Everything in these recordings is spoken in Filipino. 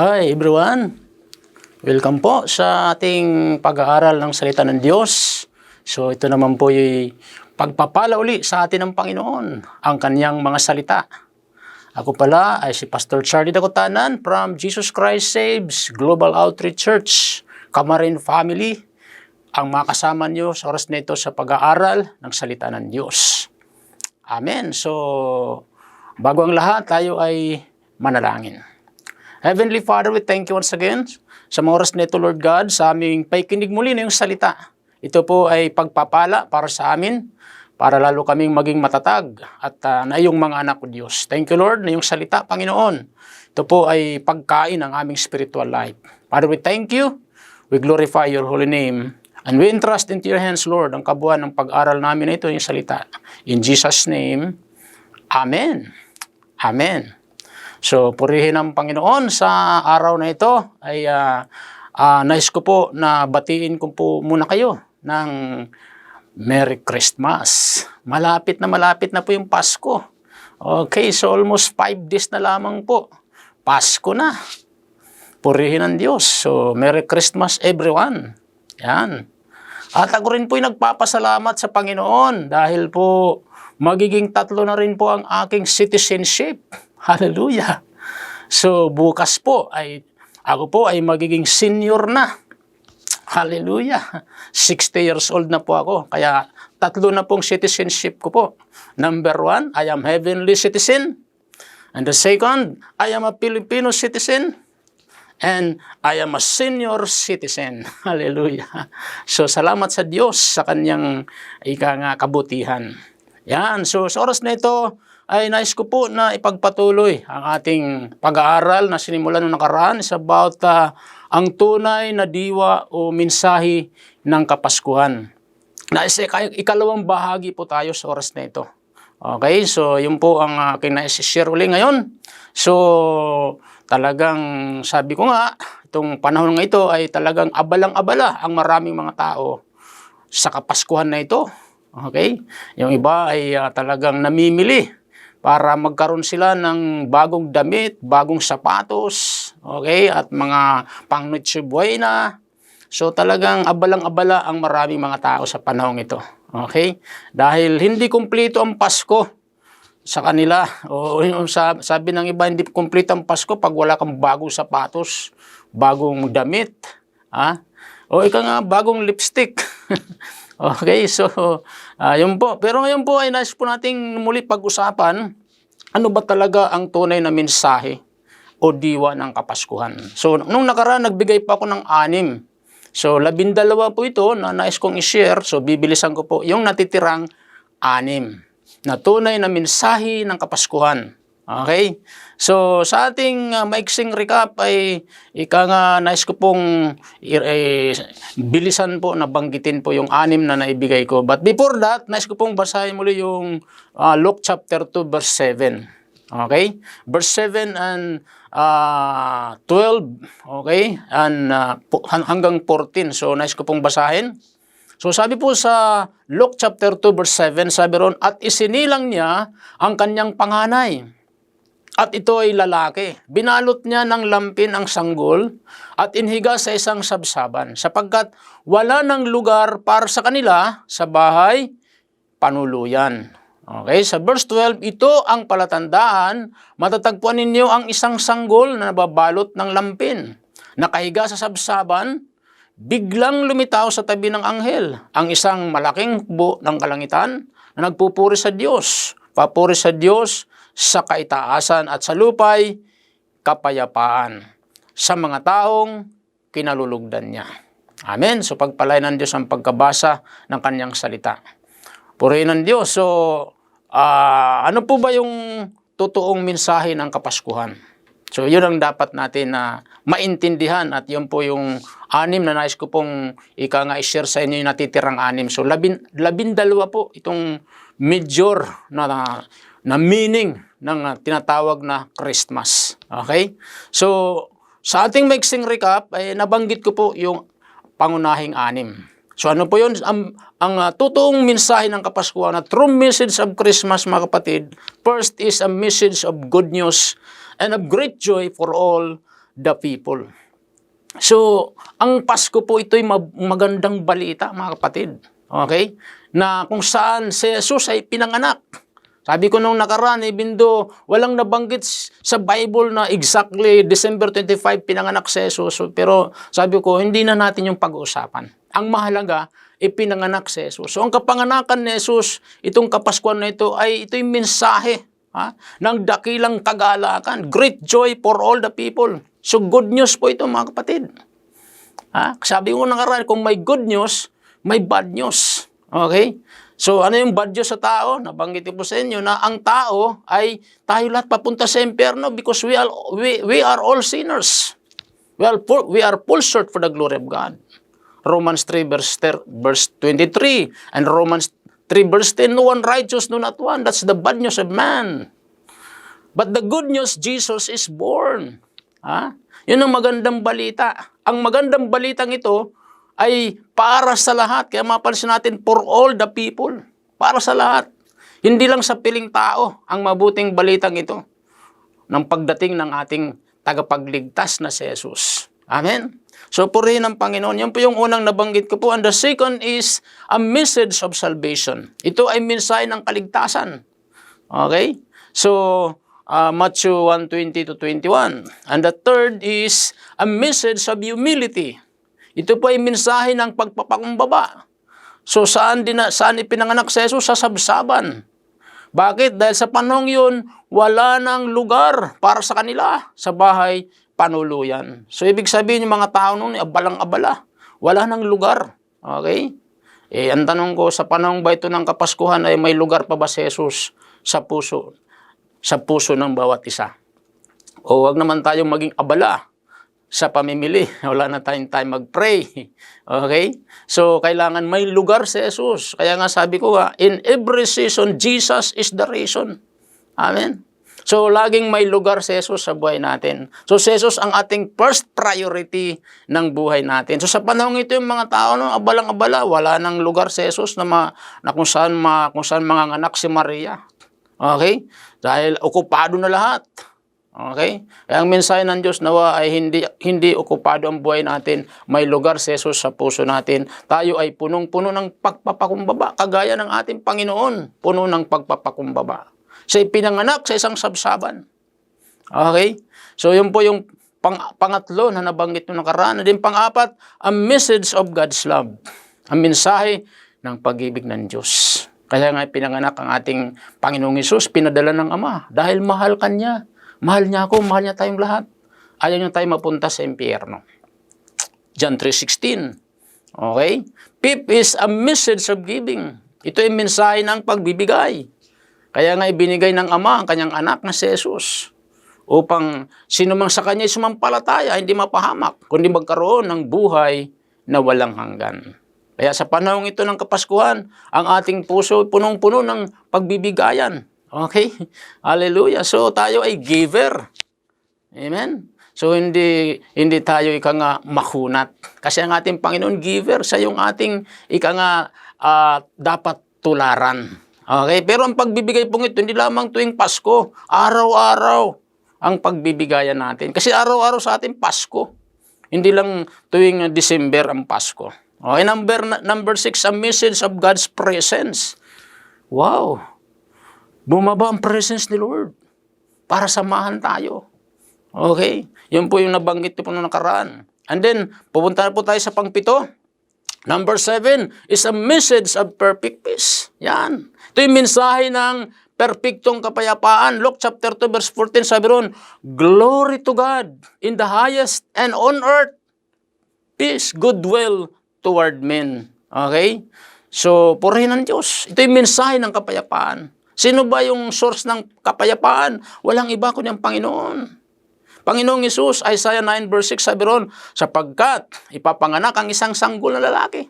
Hi everyone! Welcome po sa ating pag-aaral ng salita ng Diyos. So ito naman po yung pagpapala uli sa atin ng Panginoon, ang kanyang mga salita. Ako pala ay si Pastor Charlie Dakotanan from Jesus Christ Saves Global Outreach Church, Kamarin Family, ang makasama niyo sa oras na ito sa pag-aaral ng salita ng Diyos. Amen. So, bago ang lahat, tayo ay manalangin. Heavenly Father, we thank you once again sa mga oras nito, Lord God, sa aming paikinig muli na yung salita. Ito po ay pagpapala para sa amin, para lalo kaming maging matatag at ah, na iyong mga anak ko Diyos. Thank you, Lord, na yung salita, Panginoon. Ito po ay pagkain ng aming spiritual life. Father, we thank you. We glorify your holy name. And we entrust into your hands, Lord, ang kabuuan ng pag-aral namin na ito, yung salita. In Jesus' name, Amen. Amen. So, purihin ang Panginoon sa araw na ito ay ah, ah, nais ko po na batiin ko po muna kayo ng Merry Christmas. Malapit na malapit na po yung Pasko. Okay, so almost five days na lamang po. Pasko na. Purihin ang Diyos. So, Merry Christmas everyone. Yan. At ako rin po nagpapasalamat sa Panginoon dahil po magiging tatlo na rin po ang aking citizenship. Hallelujah. So bukas po ay ako po ay magiging senior na. Hallelujah. 60 years old na po ako. Kaya tatlo na pong citizenship ko po. Number one, I am heavenly citizen. And the second, I am a Filipino citizen. And I am a senior citizen. Hallelujah. So salamat sa Diyos sa kanyang ika nga kabutihan. Yan. So sa oras na ito ay nais ko po na ipagpatuloy ang ating pag-aaral na sinimulan noong nakaraan is about ah, ang tunay na diwa o mensahe ng Kapaskuhan. Nais ikalawang bahagi po tayo sa oras na ito. Okay, so yun po ang aking nais-share uli ngayon. So, talagang sabi ko nga, itong panahon ng ito ay talagang abalang-abala ang maraming mga tao sa Kapaskuhan na ito. Okay? Yung iba ay ah, talagang namimili para magkaroon sila ng bagong damit, bagong sapatos, okay? At mga pang Buena. So talagang abalang-abala ang maraming mga tao sa panahong ito. Okay? Dahil hindi kumpleto ang Pasko sa kanila. O sabi ng iba, hindi kumpleto ang Pasko pag wala kang bagong sapatos, bagong damit. Ha? O ika nga, bagong lipstick. okay, so ah, yun po. Pero ngayon po ay nais po nating muli pag-usapan ano ba talaga ang tunay na mensahe o diwa ng Kapaskuhan. So, nung nakaraan, nagbigay pa ako ng anim. So, labindalawa po ito na nais kong i-share. So, bibilisan ko po yung natitirang anim na tunay na mensahe ng Kapaskuhan. Okay? So, sa ating uh, maiksing recap ay ika nga nais ko pong eh, bilisan po na banggitin po yung anim na naibigay ko. But before that, nais ko pong basahin muli yung uh, Luke chapter 2 verse 7. Okay? Verse 7 and uh, 12, okay? And uh, hanggang 14. So, nais ko pong basahin. So sabi po sa Luke chapter 2 verse 7, sabi ron, At isinilang niya ang kanyang panganay. At ito ay lalaki. Binalot niya ng lampin ang sanggol at inhiga sa isang sabsaban sapagkat wala ng lugar para sa kanila sa bahay panuluyan. Okay, sa verse 12, ito ang palatandaan, matatagpuan ninyo ang isang sanggol na nababalot ng lampin. Nakahiga sa sabsaban, biglang lumitaw sa tabi ng anghel ang isang malaking hukbo ng kalangitan na nagpupuri sa Diyos. Papuri sa Diyos sa kaitaasan at sa lupay, kapayapaan sa mga taong kinalulugdan niya. Amen. So pagpalain ng Diyos ang pagkabasa ng kanyang salita. Purihin ng Diyos. So, ah, ano po ba yung totoong mensahe ng Kapaskuhan? So, yun ang dapat natin na maintindihan at yun po yung anim na nais ko pong ika nga i-share sa inyo yung natitirang anim. So, labin, labindalawa po itong major na, na meaning ng ah, tinatawag na Christmas. Okay? So, sa ating mixing recap, ay nabanggit ko po yung pangunahing anim. So ano po yun? Ang, ang ah, totoong mensahe ng Kapaskuhan, na true message of Christmas mga kapatid, first is a message of good news and of great joy for all the people. So, ang Pasko po ito'y mag- magandang balita, mga kapatid. Okay? Na kung saan si Jesus ay pinanganak. Sabi ko nung nakaraan, eh, bindo, walang nabanggit sa Bible na exactly December 25 pinanganak si Jesus. Pero sabi ko, hindi na natin yung pag-uusapan. Ang mahalaga, ipinanganak si Jesus. So ang kapanganakan ni Jesus, itong kapaskuhan na ito, ay ito yung mensahe ha, ng dakilang kagalakan. Great joy for all the people. So good news po ito mga kapatid. Ha? Sabi ko nakaraan, kung may good news, may bad news. Okay? So ano yung bad news sa tao? Nabanggit ko sa inyo na ang tao ay tayo lahat papunta sa impyerno because we are, we, we are all sinners. We are, we are full short for the glory of God. Romans 3 verse, verse 23 and Romans 3 verse 10, no one righteous, no not one. That's the bad news of man. But the good news, Jesus is born. Ha? Yun ang magandang balita. Ang magandang balitang ito ay para sa lahat. Kaya mapansin natin, for all the people. Para sa lahat. Hindi lang sa piling tao ang mabuting balitang ito ng pagdating ng ating tagapagligtas na si Jesus. Amen? So, purihin ang Panginoon. Yan po yung unang nabanggit ko po. And the second is a message of salvation. Ito ay mensahe ng kaligtasan. Okay? So, uh, Matthew 1:20 to 21. And the third is a message of humility. Ito po ay mensahe ng pagpapakumbaba. So, saan, din, saan ipinanganak si Jesus? Sa sabsaban. Bakit? Dahil sa panahong yun, wala nang lugar para sa kanila sa bahay panuluyan. So, ibig sabihin yung mga tao noon, abalang-abala. Wala nang lugar. Okay? Eh, ang tanong ko, sa panahong ba ito ng Kapaskuhan ay may lugar pa ba si Jesus sa puso? Sa puso ng bawat isa? O wag naman tayong maging abala sa pamimili. Wala na tayong time mag-pray. Okay? So, kailangan may lugar si Jesus. Kaya nga sabi ko nga, in every season, Jesus is the reason. Amen? So, laging may lugar si Jesus sa buhay natin. So, si Jesus ang ating first priority ng buhay natin. So, sa panahon ito, yung mga tao, no, abalang-abala, wala nang lugar si Jesus na, ma, na kung saan, ma, kung saan mga anak si Maria. Okay? Dahil okupado na lahat. Okay? Ang mensahe ng Diyos nawa ay hindi hindi okupado ang buhay natin. May lugar si Jesus sa puso natin. Tayo ay punong-puno ng pagpapakumbaba, kagaya ng ating Panginoon, puno ng pagpapakumbaba. Siya pinanganak sa isang sabsaban. Okay? So yun po yung pang, pangatlo na nabanggit nung nakaraan. At din pang-apat, a message of God's love. Ang mensahe ng pag-ibig ng Diyos. Kaya nga pinanganak ang ating Panginoong Isus, pinadala ng Ama. Dahil mahal kanya. Mahal niya ako, mahal niya tayong lahat. Ayaw niya tayo mapunta sa impyerno. John 3.16. Okay? Fifth is a message of giving. Ito ay mensahe ng pagbibigay. Kaya nga ibinigay ng Ama ang kanyang anak na si Jesus upang sino mang sa kanya ay sumampalataya, hindi mapahamak, kundi magkaroon ng buhay na walang hanggan. Kaya sa panahong ito ng Kapaskuhan, ang ating puso punong-puno ng pagbibigayan. Okay? Hallelujah. So tayo ay giver. Amen? So hindi hindi tayo ika nga makunat. Kasi ang ating Panginoon giver, sa yung ating ika nga ah, dapat tularan. Okay? Pero ang pagbibigay pong ito, hindi lamang tuwing Pasko. Araw-araw ang pagbibigayan natin. Kasi araw-araw sa ating Pasko. Hindi lang tuwing December ang Pasko. Okay, number, number six, a message of God's presence. Wow! Bumaba ang presence ni Lord para samahan tayo. Okay? Yun po yung nabanggit ko po nung nakaraan. And then, pupunta na po tayo sa pangpito. Number seven is a message of perfect peace. Yan. Ito yung mensahe ng perpektong kapayapaan. Luke chapter 2 verse 14 sabi ron, Glory to God in the highest and on earth peace, goodwill toward men. Okay? So, purihin ng Diyos. Ito yung mensahe ng kapayapaan. Sino ba yung source ng kapayapaan? Walang iba kundi ang Panginoon. Panginoong Isus, Isaiah 9 verse 6 sabi ron, sapagkat ipapanganak ang isang sanggol na lalaki.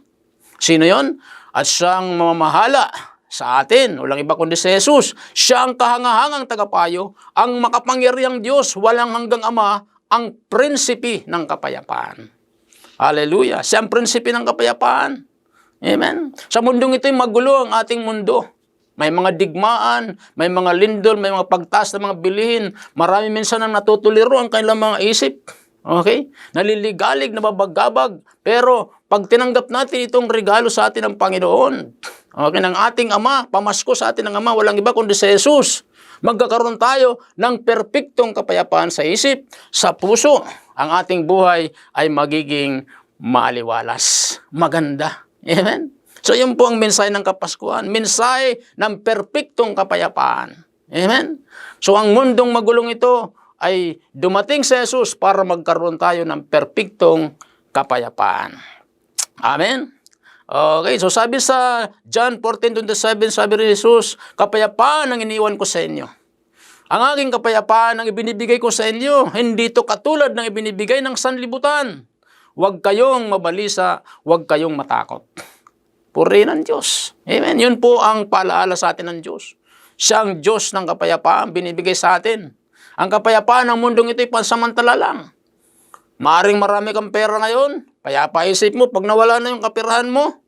Sino yon? At siyang mamamahala sa atin. Walang iba kundi si Jesus. Siya ang kahangahangang tagapayo, ang makapangyariang Diyos, walang hanggang Ama, ang prinsipi ng kapayapaan. Hallelujah. Siya ang prinsipi ng kapayapaan. Amen. Sa mundong ito, magulo ang ating mundo. May mga digmaan, may mga lindol, may mga pagtaas ng mga bilihin. Marami minsan ang natutuliro ang kanilang mga isip. Okay? Naliligalig, nababagabag. Pero pag tinanggap natin itong regalo sa atin ng Panginoon, okay, ng ating Ama, pamasko sa atin ng Ama, walang iba kundi si Jesus. Magkakaroon tayo ng perpektong kapayapaan sa isip, sa puso. Ang ating buhay ay magiging maaliwalas, maganda. Amen? So yun po ang mensahe ng Kapaskuhan. Mensahe ng perpektong kapayapaan. Amen? So ang mundong magulong ito ay dumating sa Jesus para magkaroon tayo ng perpektong kapayapaan. Amen? Okay, so sabi sa John 14.27, sabi ni Jesus, kapayapaan ang iniwan ko sa inyo. Ang aking kapayapaan ang ibinibigay ko sa inyo, hindi to katulad ng ibinibigay ng sanlibutan. Huwag kayong mabalisa, huwag kayong matakot. Purihin ang Diyos. Amen. Yun po ang paalaala sa atin ng Diyos. Siya ang Diyos ng kapayapaan, binibigay sa atin. Ang kapayapaan ng mundong ito ay pansamantala lang. Maaring marami kang pera ngayon, payapa isip mo, pag nawala na yung kapirahan mo,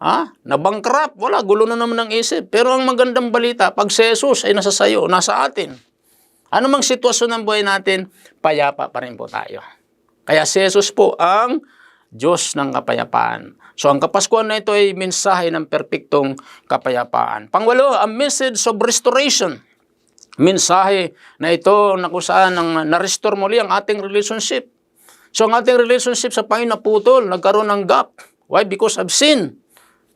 ha? Nabangkrap, wala, gulo na naman ang isip. Pero ang magandang balita, pag si Jesus ay nasa sayo, nasa atin, ano mang sitwasyon ng buhay natin, payapa pa rin po tayo. Kaya si Jesus po ang Diyos ng kapayapaan. So ang Kapaskuhan na ito ay mensahe ng perpektong kapayapaan. Pangwalo, a message of restoration. Mensahe na ito na kung saan ang na-restore muli ang ating relationship. So ang ating relationship sa Panginoon naputol, nagkaroon ng gap. Why? Because of sin.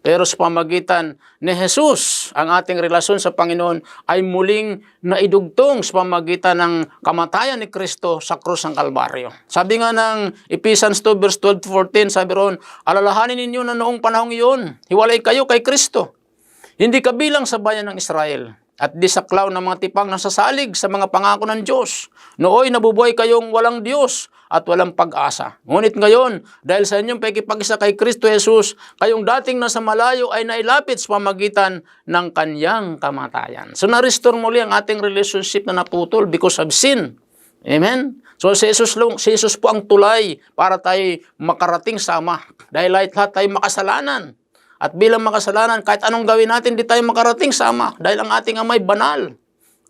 Pero sa pamagitan ni Jesus, ang ating relasyon sa Panginoon ay muling naidugtong sa pamagitan ng kamatayan ni Kristo sa krus ng Kalbaryo. Sabi nga ng Ephesians 2 verse 12 to 14, sabi roon, alalahanin ninyo na noong panahong iyon, hiwalay kayo kay Kristo. Hindi kabilang sa bayan ng Israel at di saklaw ng mga tipang nasasalig sa mga pangako ng Diyos. Nooy nabubuhay kayong walang Diyos at walang pag-asa. Ngunit ngayon, dahil sa inyong pagkipag-isa kay Kristo Jesus, kayong dating nasa malayo ay nailapit sa pamagitan ng kanyang kamatayan. So na-restore muli ang ating relationship na naputol because of sin. Amen? So si Jesus, si Jesus po ang tulay para tayo makarating sa Ama. Dahil lahat tayo makasalanan. At bilang makasalanan, kahit anong gawin natin, di tayo makarating sa Ama. Dahil ang ating Ama ay banal.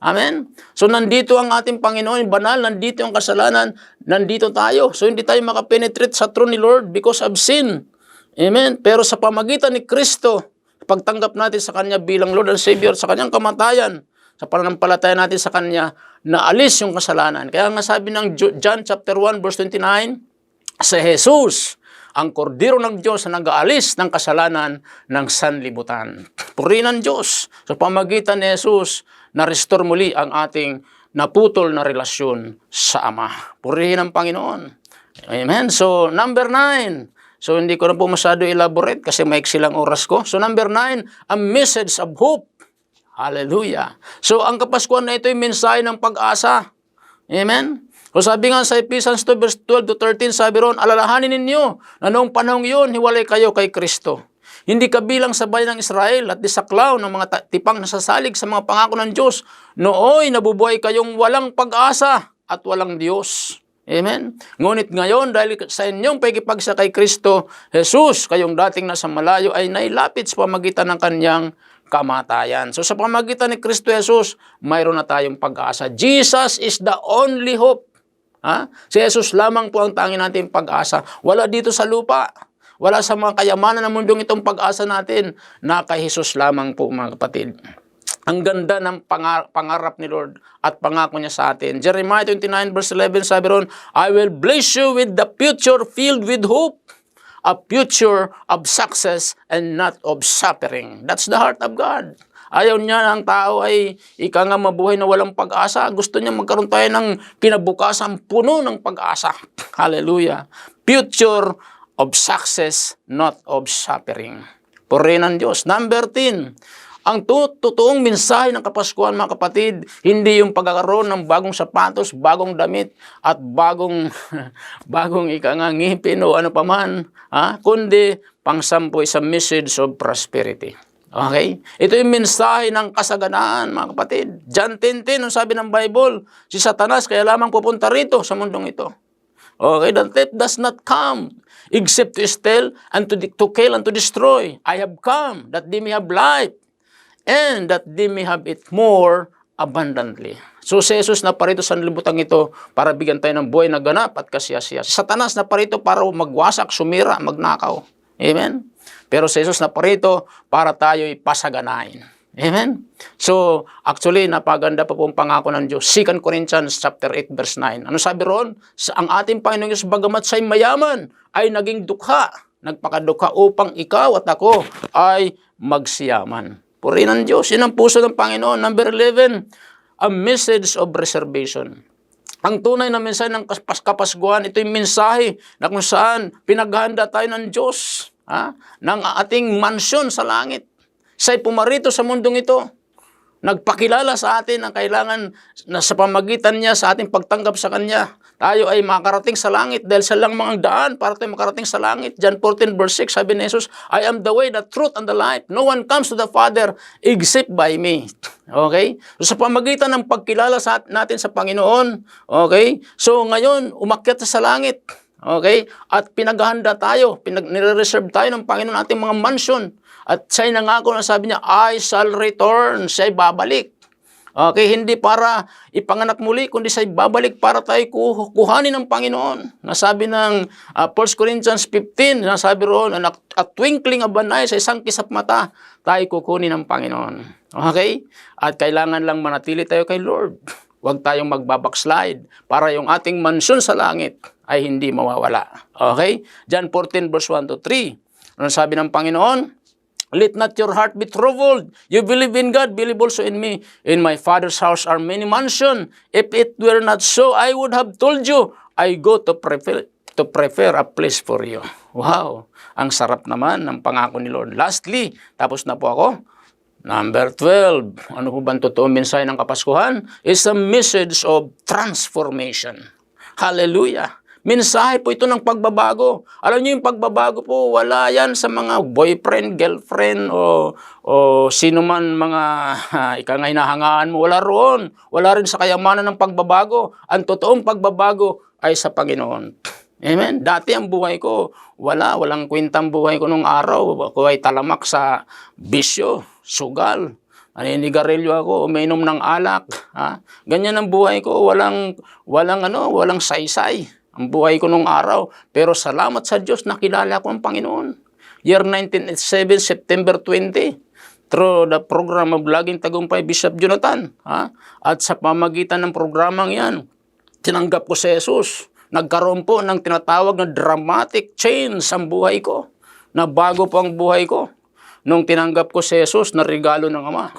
Amen? So nandito ang ating Panginoon, banal, nandito ang kasalanan, nandito tayo. So hindi tayo makapenetrate sa throne ni Lord because of sin. Amen? Pero sa pamagitan ni Kristo, pagtanggap natin sa Kanya bilang Lord and Savior, sa Kanyang kamatayan, sa pananampalataya natin sa Kanya, naalis yung kasalanan. Kaya nga sabi ng Jo- John chapter 1 verse 29, si Jesus, ang kordero ng Diyos na nag-aalis ng kasalanan ng sanlibutan. Purihin ang Diyos. Sa pamagitan ni Jesus, na-restore muli ang ating naputol na relasyon sa Ama. Purihin ang Panginoon. Amen. So, number nine. So, hindi ko na po masyado elaborate kasi maiksi lang oras ko. So, number nine, a message of hope. Hallelujah. So, ang Kapaskuhan na ito ay mensahe ng pag-asa. Amen? O sabi nga sa Ephesians 2 verse 12 to 13, sabi ron, alalahanin ninyo na noong panahong iyon, hiwalay kayo kay Kristo. Hindi kabilang sa bayan ng Israel at disaklaw ng mga tipang nasasalig sa mga pangako ng Diyos. Nooy, nabubuhay kayong walang pag-asa at walang Diyos. Amen? Ngunit ngayon, dahil sa inyong pagkipagsa kay Kristo, Jesus, kayong dating nasa malayo, ay nailapit sa pamagitan ng kanyang kamatayan. So sa pamagitan ni Kristo Jesus, mayroon na tayong pag-asa. Jesus is the only hope. Ha? Si Jesus lamang po ang tanging nating pag-asa. Wala dito sa lupa. Wala sa mga kayamanan ng mundong itong pag-asa natin. Na kay Jesus lamang po mga kapatid. Ang ganda ng pangar- pangarap ni Lord at pangako niya sa atin. Jeremiah 29 verse 11 sabi ron, I will bless you with the future filled with hope a future of success and not of suffering. That's the heart of God. Ayaw niya ng tao ay ika nga mabuhay na walang pag-asa. Gusto niya magkaroon tayo ng kinabukasan puno ng pag-asa. Hallelujah. Future of success, not of suffering. Purihin ng Diyos. Number 10, ang to- totoong mensahe ng Kapaskuhan, mga kapatid, hindi yung pagkakaroon ng bagong sapatos, bagong damit, at bagong, bagong ikangang ngipin o ano paman, ha? kundi pangsampo is a message of prosperity. Okay? Ito yung mensahe ng kasaganaan, mga kapatid. John 10.10, ang sabi ng Bible, si Satanas kaya lamang pupunta rito sa mundong ito. Okay, the thief does not come except to steal and to, to kill and to destroy. I have come that they may have life and that they may have it more abundantly. So si Jesus na parito sa libutan ito para bigyan tayo ng buhay na ganap at kasiyasiya. Si Satanas na parito para magwasak, sumira, magnakaw. Amen? Pero si Jesus na parito para tayo ipasaganain. Amen? So, actually, napaganda pa po ang pangako ng Diyos. 2 Corinthians chapter 8, verse 9. Ano sabi roon? Sa ang ating Panginoong Diyos, bagamat siya'y mayaman, ay naging dukha. Nagpakadukha upang ikaw at ako ay magsiyaman. Purihin ng Diyos. Yan ang puso ng Panginoon. Number 11, a message of reservation. Ang tunay na mensahe ng kapas kapasguhan, ito yung mensahe na kung saan pinaghanda tayo ng Diyos, ha? ng ating mansyon sa langit. Siya'y pumarito sa mundong ito. Nagpakilala sa atin ang kailangan na sa pamagitan niya sa ating pagtanggap sa Kanya. Tayo ay makarating sa langit dahil sa lang mga daan para tayo makarating sa langit. John 14 verse 6, sabi ni Jesus, I am the way, the truth, and the life. No one comes to the Father except by me. Okay? So, sa pamagitan ng pagkilala sa natin sa Panginoon, okay? So ngayon, umakyat sa langit. Okay? At pinaghahanda tayo, pinag nire-reserve tayo ng Panginoon ating mga mansion. At siya'y nangako na sabi niya, I shall return, siya'y babalik. Okay, hindi para ipanganak muli, kundi siya'y babalik para tayo kuh- kuhanin ng Panginoon. Nasabi ng uh, 1 Corinthians 15, nasabi roon, na at twinkling of an eye, sa isang kisap mata, tayo kukunin ng Panginoon. Okay? At kailangan lang manatili tayo kay Lord. Huwag tayong magbabackslide para yung ating mansyon sa langit ay hindi mawawala. Okay? John 14 verse 1 to 3. Ano sabi ng Panginoon? Let not your heart be troubled. You believe in God, believe also in me. In my Father's house are many mansions. If it were not so, I would have told you, I go to prepare, to prepare a place for you. Wow! Ang sarap naman ng pangako ni Lord. Lastly, tapos na po ako. Number 12, ano po ba ang totoong mensahe ng Kapaskuhan? Is a message of transformation. Hallelujah! Mensahe po ito ng pagbabago. Alam niyo yung pagbabago po, wala yan sa mga boyfriend, girlfriend, o, o sino man mga uh, ika nga mo. Wala roon. Wala rin sa kayamanan ng pagbabago. Ang totoong pagbabago ay sa Panginoon. Amen. Dati ang buhay ko, wala, walang kwentang buhay ko nung araw. Ako ay talamak sa bisyo, sugal. Naninigarilyo ako, uminom ng alak. Ha? Ganyan ang buhay ko, walang, walang, ano, walang saysay. Ang buhay ko nung araw. Pero salamat sa Diyos, nakilala ko ang Panginoon. Year 1987, September 20 through the program of Laging Tagumpay Bishop Jonathan. Ha? At sa pamagitan ng programang yan, tinanggap ko si Jesus. Nagkaroon po ng tinatawag na dramatic change ang buhay ko. Na bago po ang buhay ko. Nung tinanggap ko si Jesus na regalo ng Ama.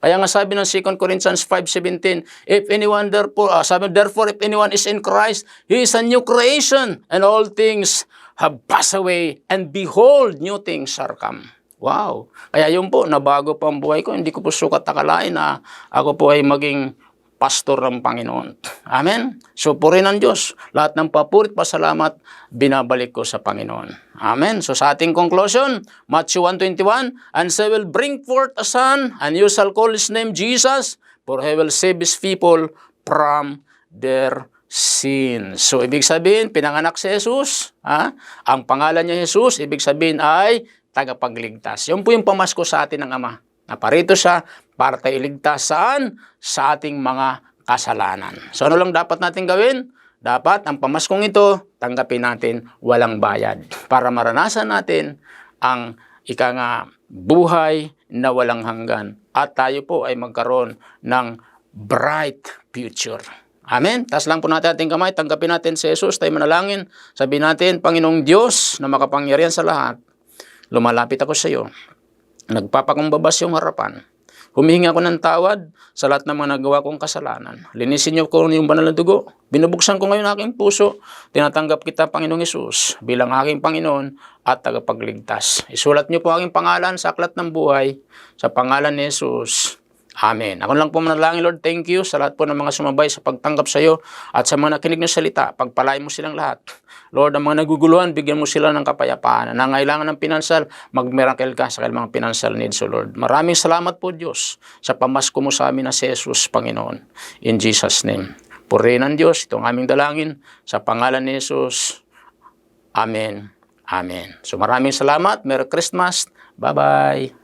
Kaya nga sabi ng 2 Corinthians 5.17, If anyone therefore, uh, sabi, therefore, if anyone is in Christ, he is a new creation, and all things have passed away, and behold, new things are come. Wow! Kaya yun po, nabago po ang buhay ko. Hindi ko po sukat akalain na ako po ay maging pastor ng Panginoon. Amen? So, puri ng Diyos. Lahat ng papurit, pasalamat, binabalik ko sa Panginoon. Amen? So, sa ating conclusion, Matthew 1.21, And so will bring forth a son, and you shall call his name Jesus, for he will save his people from their sins. So, ibig sabihin, pinanganak si Jesus. Ha? Ang pangalan niya Jesus, ibig sabihin ay tagapagligtas. Yun po yung pamasko sa atin ng Ama. Naparito siya para tayo iligtas saan? Sa ating mga kasalanan. So ano lang dapat natin gawin? Dapat ang pamaskong ito, tanggapin natin walang bayad para maranasan natin ang ika nga buhay na walang hanggan at tayo po ay magkaroon ng bright future. Amen. Tas lang po natin ating kamay, tanggapin natin si Jesus, tayo manalangin. Sabihin natin, Panginoong Diyos na makapangyarihan sa lahat, lumalapit ako sa iyo. Nagpapakumbaba sa harapan. Humihingi ako ng tawad sa lahat ng mga nagawa kong kasalanan. Linisin niyo ko yung banal na dugo. Binubuksan ko ngayon aking puso. Tinatanggap kita, Panginoong Yesus, bilang aking Panginoon at tagapagligtas. Isulat niyo po aking pangalan sa aklat ng buhay sa pangalan ni Jesus. Amen. Ako lang po manalangin, Lord. Thank you sa lahat po ng mga sumabay sa pagtanggap sa iyo at sa mga nakinig ng salita. Pagpalain mo silang lahat. Lord, ang mga naguguluhan, bigyan mo sila ng kapayapaan. Nangailangan ng pinansal, mag-miracle ka sa kanilang financial needs, O Lord. Maraming salamat po, Diyos, sa pamasko mo sa amin na si Jesus, Panginoon. In Jesus' name. Purihin ng Diyos, itong aming dalangin, sa pangalan ni Jesus. Amen. Amen. So maraming salamat. Merry Christmas. Bye-bye.